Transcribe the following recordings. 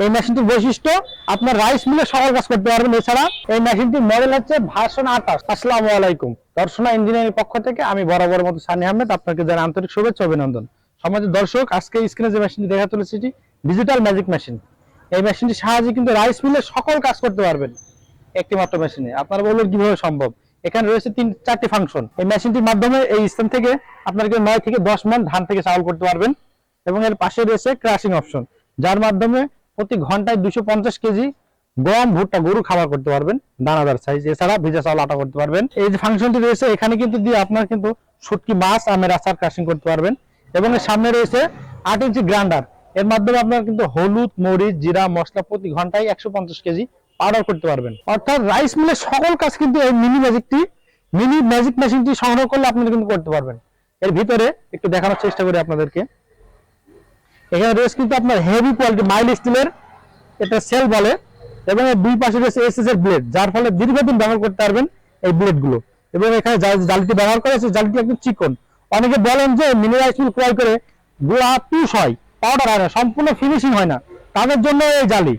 এই মেশিনটির বৈশিষ্ট্য, আপনার রাইস মিলে সকল কাজ করতে পারবেন। এছাড়া এই মেশিনটির মডেল হচ্ছে ভার্সন আঠাশ। আসসালামু আলাইকুম। দর্শনা ইঞ্জিনিয়ারিং পক্ষ থেকে আমি বরাবর মতো সানি আহমেদ, আপনাকে জানাই আন্তরিক শুভেচ্ছা অভিনন্দন। সমাজের দর্শক, আজকে স্ক্রিনে যে মেশিনটি দেখা তুলেছি এটি ডিজিটাল ম্যাজিক মেশিন এই মেশিনটির সাহায্যে কিন্তু রাইস মিলে সকল কাজ করতে পারবেন একটি মাত্র মেশিনে আপনারা বলবেন, কীভাবে সম্ভব? এখানে রয়েছে তিন, চারটি ফাংশন এই মেশিনটির মাধ্যমে এই স্থান থেকে আপনারা কিন্তু নয় থেকে দশ মন ধান থেকে চাউল করতে পারবেন এবং এর পাশে রয়েছে ক্রাশিং অপশন যার মাধ্যমে প্রতি ঘন্টায় দুশো কেজি গম ভুট্টা গরু খাবার করতে পারবেন, দানাদার সাইজ এছাড়া ভিজা চাউল আটা করতে পারবেন। এই যে ফাংশনটি রয়েছে, এখানে কিন্তু দিয়ে আপনার কিন্তু শুটকি মাছ আমের আচার ক্রাশিং করতে পারবেন। এবং এর সামনে রয়েছে আট ইঞ্চি গ্রাইন্ডার এর মাধ্যমে আপনার কিন্তু হলুদ, মরিচ, জিরা, মশলা প্রতি ঘন্টায় একশো পঞ্চাশ কেজি পাউডার করতে পারবেন। অর্থাৎ রাইস মিলের সকল কাজ কিন্তু এই মিনি ম্যাজিকটি মিনি ম্যাজিক মেশিনটি সংগ্রহ করলে আপনারা কিন্তু করতে পারবেন। এর ভিতরে একটু দেখানোর চেষ্টা করি আপনাদেরকে। এখানে রয়েছে কিন্তু আপনার হেভি কোয়ালিটি মাইল স্টিলের এটা সেল বলে, এবং দুই পাশে রয়েছে এসএস এর ব্লেড যার ফলে দীর্ঘদিন ব্যবহার করতে পারবেন এই ব্লেডগুলো এবং এখানে জালিটি ব্যবহার করা হয়েছে, জালিটি একদম চিকন। অনেকে বলেন যে মিনি রাইস মিল ক্রয় করে গুঁড়া পিস হয় পাউডার হয় না, সম্পূর্ণ ফিনিশিং হয় না। তাদের জন্য এই জালি।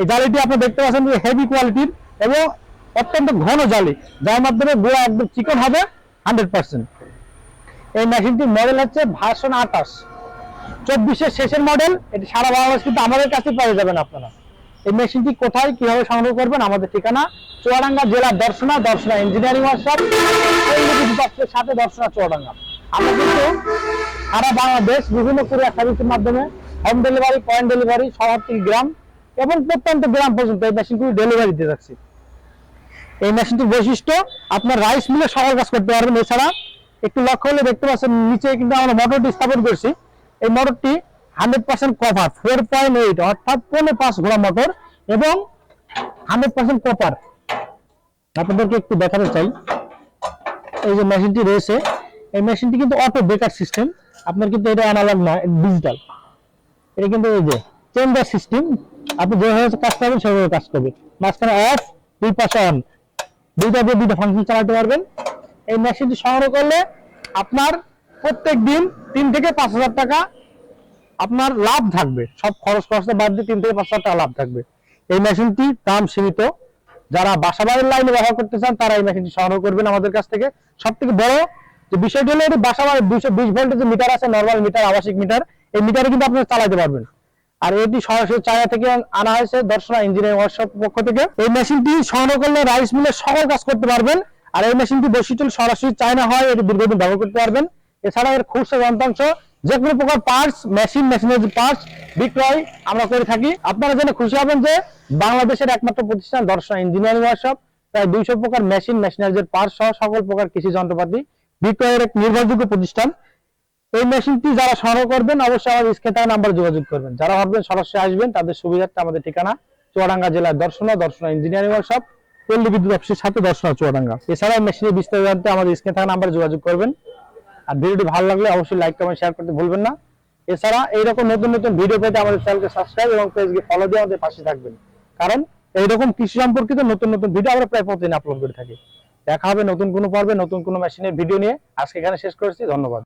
এই জালিটি আপনি দেখতে পাচ্ছেন যে হেভি কোয়ালিটির এবং অত্যন্ত ঘন জালি, যার মাধ্যমে গুঁড়া একদম চিকন হবে হান্ড্রেড পার্সেন্ট এই মেশিনটির মডেল হচ্ছে ভার্সন আঠাশ। চব্বিশের শেষের মডেল এটি সারা বাংলাদেশ কিন্তু আমাদের কাছে পেয়ে যাবেন আপনারা। এই মেশিনটি কোথায়, কীভাবে সংগ্রহ করবেন, আমাদের ঠিকানা, চুয়াডাঙ্গা জেলার দর্শনা দর্শনা ইঞ্জিনিয়ারিং ওয়ার্কশপ সাথে দর্শনা চুয়াডাঙ্গা। আমরা কিন্তু সারা বাংলাদেশ, বিভিন্ন কুরিয়ার সার্ভিসের মাধ্যমে হোম ডেলিভারি পয়েন্ট ডেলিভারি শহর গ্রাম এবং প্রত্যন্ত গ্রাম পর্যন্ত এই মেশিনগুলি ডেলিভারি দিয়ে যাচ্ছি। এই মেশিনটির বৈশিষ্ট্য, আপনার রাইস মিলে সকল কাজ করতে পারবেন। এছাড়া একটু লক্ষ্য হলে দেখতে পাচ্ছেন, নিচে কিন্তু আমরা মোটরটি স্থাপন করছি। এই মোটরটি hundred percent cover four point eight অর্থাৎ পৌনে পাঁচ ঘোড়া মোটর এবং হান্ড্রেড পার্সেন্ট কপার আপনাদেরকে একটু দেখাতে চাই। এই যে মেশিনটি রয়েছে, এই মেশিনটি কিন্তু অটো ব্রেকার সিস্টেম আপনার কিন্তু এটা অ্যানালগ না ডিজিটাল এটা কিন্তু এই যে চেঞ্জার সিস্টেম আপনি যেভাবে কাজ করবেন সেভাবে কাজ করবে। মাঝখানে অফ দুই পাশে অন দুইটা দিয়ে দুইটা ফাংশন চালাতে পারবেন। এই মেশিনটি সংগ্রহ করলে আপনার প্রত্যেক দিন তিন থেকে পাঁচ হাজার টাকা আপনার লাভ থাকবে। সব খরচ খরচটা বাদ দিয়ে তিন থেকে পাঁচ হাজার টাকা লাভ থাকবে। এই মেশিনটি দাম সীমিত। যারা বাসা বাড়ির লাইনে ব্যবহার করতে চান, তারা এই মেশিনটি সংগ্রহ করবেন আমাদের কাছ থেকে। সব থেকে বড় যে বিষয়টি হলো, এটি বাসা দুইশো বিশ ভোল্টের যে মিটার আছে নর্মাল মিটার, আবাসিক মিটার, এই মিটারে কিন্তু আপনারা চালাতে পারবেন। আর এটি সরাসরি চায়না থেকে আনা হয়েছে দর্শনা ইঞ্জিনিয়ারিং ওয়ার্কশপ পক্ষ থেকে। এই মেশিনটি সংগ্রহ করলে রাইস মিলে সকল কাজ করতে পারবেন। আর এই মেশিনটি বৈশিষ্ট্য সরাসরি চায়না হয়, এটি দীর্ঘদিন ব্যবহার করতে পারবেন। এছাড়া এর খুচরা যন্ত্রাংশ যে কোনো প্রকার পার্টস মেশিন মেশিনের পার্টস বিক্রয় আমরা করে থাকি। আপনারা জেনে খুশি হবেন যে বাংলাদেশের একমাত্র প্রতিষ্ঠান দর্শনা ইঞ্জিনিয়ারিং ওয়ার্কশপ প্রায় দুইশো প্রকার মেশিন মেশিনারিজের পার্টস সহ সকল প্রকার কৃষি যন্ত্রপাতি বিক্রয়ের এক নির্ভরযোগ্য প্রতিষ্ঠান। এই মেশিনটি যারা সংগ্রহ করবেন, অবশ্যই আমাদের স্ক্রিনে নাম্বার যোগাযোগ করবেন। যারা ভাববেন সরাসরি আসবেন, তাদের সুবিধার্থে আমাদের ঠিকানা চুয়াডাঙ্গা জেলার দর্শনা দর্শনা ইঞ্জিনিয়ারিং ওয়ার্কশপ পল্লী বিদ্যুৎ অফিসের সাথে দর্শনা চুয়াডাঙ্গা। এছাড়াও মেশিনের বিস্তারিত জানতে আমাদের স্ক্রিনে থাকা নাম্বারে যোগাযোগ করবেন। আর ভিডিওটি ভালো লাগলে অবশ্যই লাইক কমেন্ট শেয়ার করতে ভুলবেন না। এছাড়া এইরকম নতুন নতুন ভিডিও পেতে আমাদের চ্যানেলকে সাবস্ক্রাইব এবং পেজকে ফলো দিয়ে আমাদের পাশে থাকবেন। কারণ এইরকম কৃষি সম্পর্কিত নতুন নতুন ভিডিও আমরা প্রায় প্রতিদিন আপলোড করে থাকি। দেখা হবে নতুন কোনো পর্বে, নতুন কোনো মেশিনের ভিডিও নিয়ে। আজকে এখানে শেষ করেছি, ধন্যবাদ।